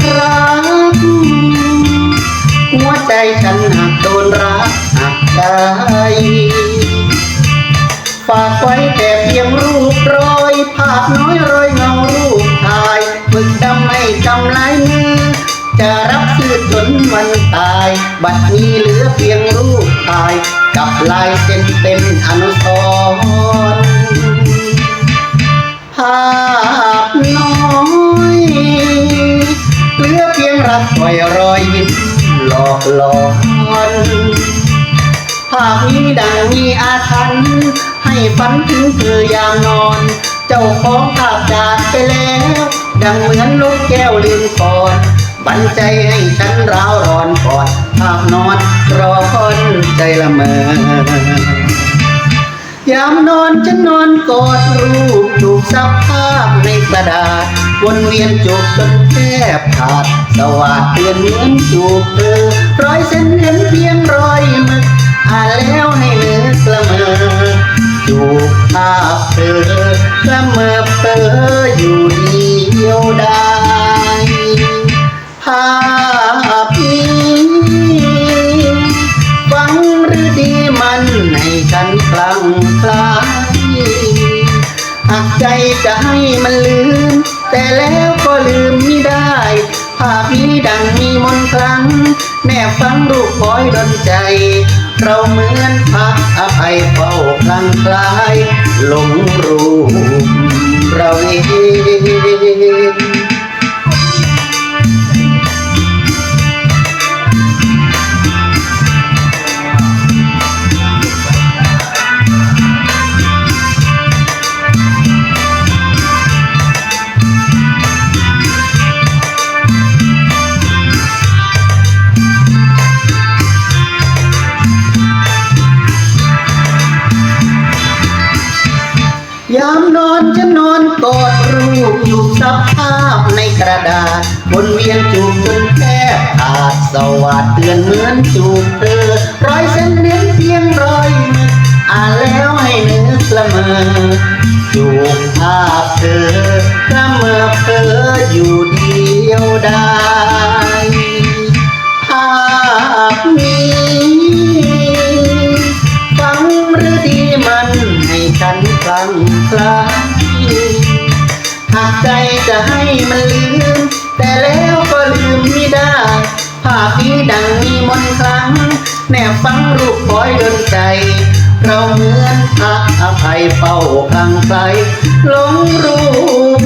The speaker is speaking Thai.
ติรัก หัวใจฉันหักโดนรักหักใจฝากไว้แต่เพียงรูปรอยภาพน้อยรอยเงารูปถ่ายมึงดำให้จำลายมือจะรับสืบจนวันตาย บัดนี้เหลือเพียงรูปถ่าย กับลายเส้นเป็นอนุสรณ์ เพียงรับปล่อยรอยยิ้มหลอกหลอนภาพนี้ดังมีอาถรรพ์ให้ฝันถึงเธอยามนอน เจ้าของภาพจากไปแล้ว ดังเหมือนลูกแก้วลืมก่อนบันใจให้ฉันร้าวร้อนก่อนภาพนอนรอคนใจละเมอยามนอนฉันนอนกอดรูปถูกซับภาพในกระดาษ วนเวียนจูบจนแทบขาด สวัสดเตือนเหมือนจูบเธอร้อยเส้นเห็นเพียงรอยมึกอ่านแล้วให้นึกละเมอ จูบภาพเธอละเมอเธออยู่เดียวดายภาพนี้ฟังหรือดีมันให้ฉันคลั่งคลายหากใจจะให้มันลืม แต่แล้วก็ลืมไม่ได้ ภาพนี้ดังมีมนคลังแนบฟังรูปคอยดนใจ เราเหมือนพักอภัยเฝ้าคลังคลายหลงรูปเราเอง อนฉันนอนกอดรูปอยู่สภาพในกระดาษวนเวียนจูบจนแทบขาดสวัสดเตือนเหมือนจูบเธอร้อยเส้นเน้นเพียงรอยมืออ่านแล้วให้นึกละเมอจูบภาพเธอละเมอเธออยู่เดียวดายภาพนี้ฟังหรือดี มันให้ฉันฟังคลายหากใจจะให้มันลืม แต่แล้วก็ลืมไม่ได้ ภาพนี้ดังมีมนคลังแนบฟังรูปคอยดนใจ เราเหมือนพักอภัยเฝ้าคลังไกลหลงรูป